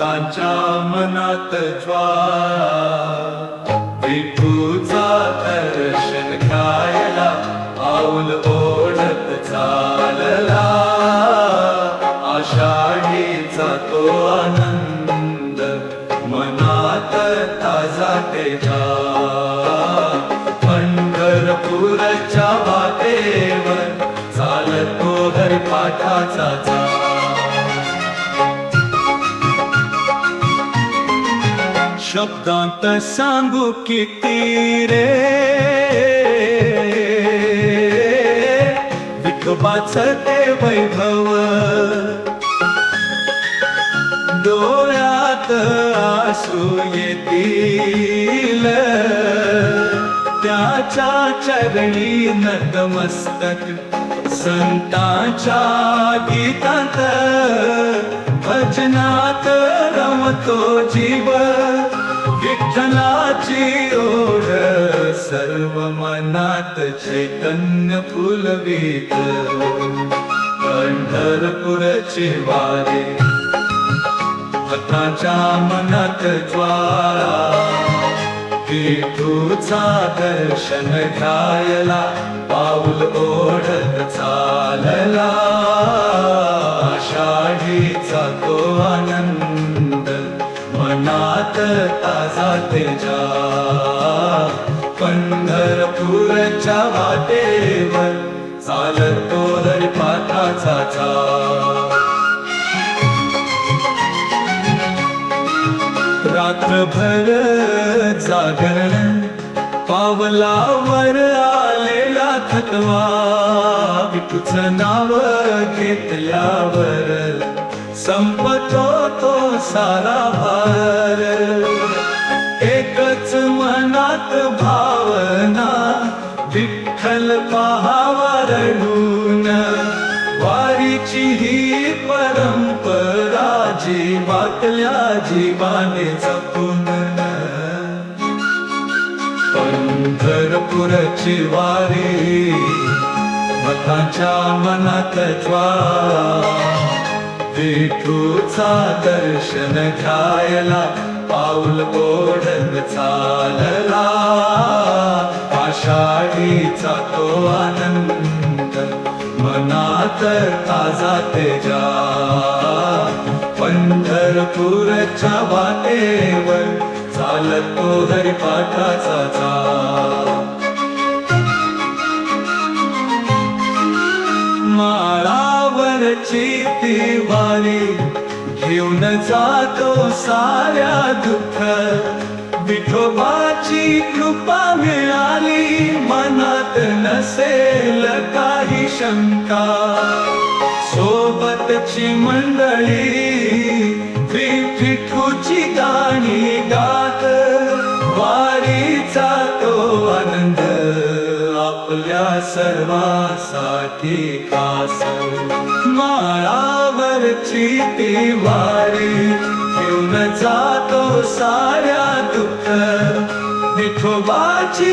भक्तांच्या मनात ज्वार विठूचा दर्शन खायला पाऊल ओढत चालला. आषाढीचा तो आनंद मनात ताजा तेजा पंढरपूरच्या वाटेवर चालतो हरिपाठाचा शब्दांत सांगू किती रे? विठोबाच ते वैभव. डोळ्यात आसू येतील. त्याच्या चरणी नतमस्तक संतांच्या गीतात. भजनात रमतो जीव विठ्ठलाची ओढ सर्व मनात चैतन्य फुलवीत पंढरपूरची वारे भक्तांच्या मनात ज्वाळा. विठूचा दर्शन घ्यायला पाऊल ओढत मनात ताजा जा. पंढरपूरच्या वाटेवर चालतो हरिपाठाचा चा. रात्रभर जागरण पावलावर आलेला थकवा. विठूच नाव घेतल्यावर संपतो तो सारा भार एकच मनात भावना विठ्ठल पहावरडून. वारीची ही परंपरा जीवातल्या जीवाने जपून. पंढरपुरची वारी मताच्या मनात ज्वा विठूचा दर्शन घ्यायला पाऊल ओढत चालला. आषाढीचा तो आनंद मनात ताजा तेजा. पंढरपूरच्या वाटेवर चालतो हरिपाठाचा जा. माळावरची ती वाणी घेऊन जातो साऱ्या दुःख. विठोबाची कृपा मिळाली मनात नसेल काही शंका. सोबतची मंडळी आपल्या सर्वासाठी खास. माळावरची ती वारी घेऊन जातो साऱ्या दुःख. विठोबाची